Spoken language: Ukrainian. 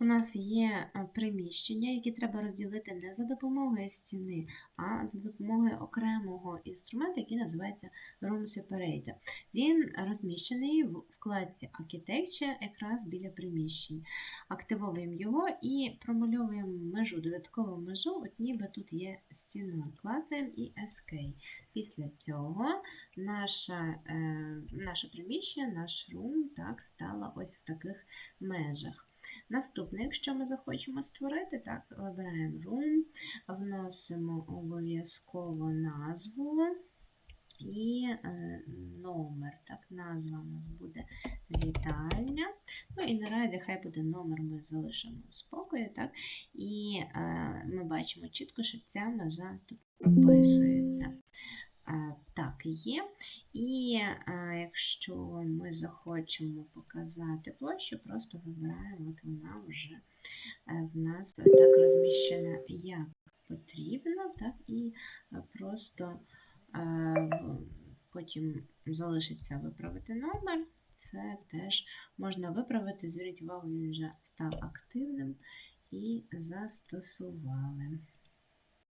У нас є е, приміщення, які треба розділити не за допомогою стіни, а за допомогою окремого інструменту, який називається Room Separator. Він розміщений в вкладці Architecture якраз біля приміщень. Активовуємо його і промальовуємо межу, додаткову межу, от ніби тут є стіна. Клацаємо і Escape. Після цього наша, е, наше приміщення, наш рум так, стало ось в таких межах. Наступне, якщо ми захочемо створити, так, вибираємо room, вносимо обов'язково назву і е, номер. Так, назва у нас буде вітальня. Ну і наразі хай буде номер, ми залишимо в спокою. Так, і е, ми бачимо чітко, що ця межа тут прописується. Є. І е, якщо ми захочемо показати площу, просто вибираємо, от вона вже е, в нас так розміщена як потрібно, так, і е, просто потім залишиться виправити номер. Це теж можна виправити. Зверніть увагу, він вже став активним і застосували.